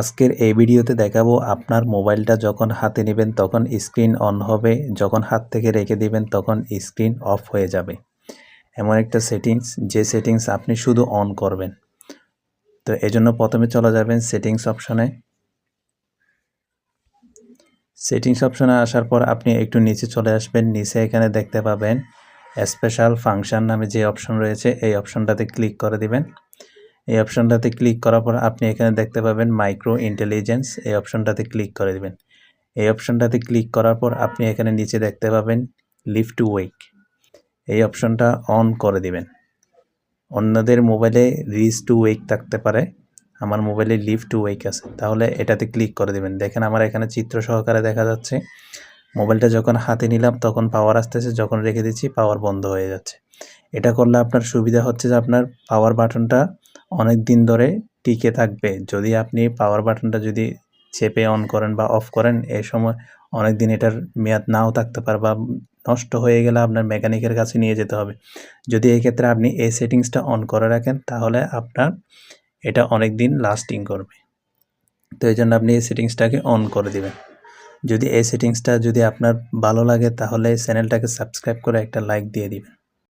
আজকের এই ভিডিওতে দেখাবো আপনার মোবাইলটা যখন হাতে নেবেন তখন স্ক্রিন অন হবে, যখন হাত থেকে রেখে দিবেন তখন স্ক্রিন অফ হয়ে যাবে। এমন একটা সেটিংস, যে সেটিংস আপনি শুধু অন করবেন। তো এজন্য প্রথমে চলে যাবেন সেটিংস অপশনে। সেটিংস অপশনে আসার পর আপনি একটু নিচে চলে আসবেন, নিচে এখানে দেখতে পাবেন স্পেশাল ফাংশন নামে যে অপশন রয়েছে, এই অপশনটাতে ক্লিক করে দিবেন। এই অপশনটাতে ক্লিক করার পর আপনি এখানে দেখতে পাবেন মাইক্রো ইন্টেলিজেন্স এই অপশনটাতে ক্লিক করে দেবেন। এই অপশনটাতে ক্লিক করার পর আপনি এখানে নিচে দেখতে পাবেন লিভ টু ওয়েক এই অপশনটা অন করে দিবেন। অন্যদের মোবাইলে রিচ টু ওয়েক থাকতে পারে, আমার মোবাইলে লিভ টু ওয়েক আছে, তাহলে এটাতে ক্লিক করে দিবেন। দেখেন আমার এখানে চিত্র সহকারে দেখা যাচ্ছে, মোবাইলটা যখন হাতে নিলাম তখন পাওয়ার আসতেছে, যখন রেখে দিচ্ছি পাওয়ার বন্ধ হয়ে যাচ্ছে। এটা করলে আপনার সুবিধা হচ্ছে যে আপনার পাওয়ার বাটনটা অনেক দিন ধরে টিকে থাকবে। যদি আপনি পাওয়ার বাটনটা যদি চেপে অন করেন বা অফ করেন এই সময় অনেক দিন এটার মেয়াদ নাও থাকতে পারে বা নষ্ট হয়ে গেলে আপনার মেকানিকের কাছে নিয়ে যেতে হবে। যদি এই ক্ষেত্রে আপনি এই সেটিংসটা অন করে রাখেন, তাহলে আপনার এটা অনেক দিন লাস্টিং করবে। তো এই জন্য আপনি এই সেটিংসটাকে অন করে দিবেন। যদি এই সেটিংসটা যদি আপনার ভালো লাগে, তাহলে চ্যানেলটাকে সাবস্ক্রাইব করে একটা লাইক দিয়ে দিবেন।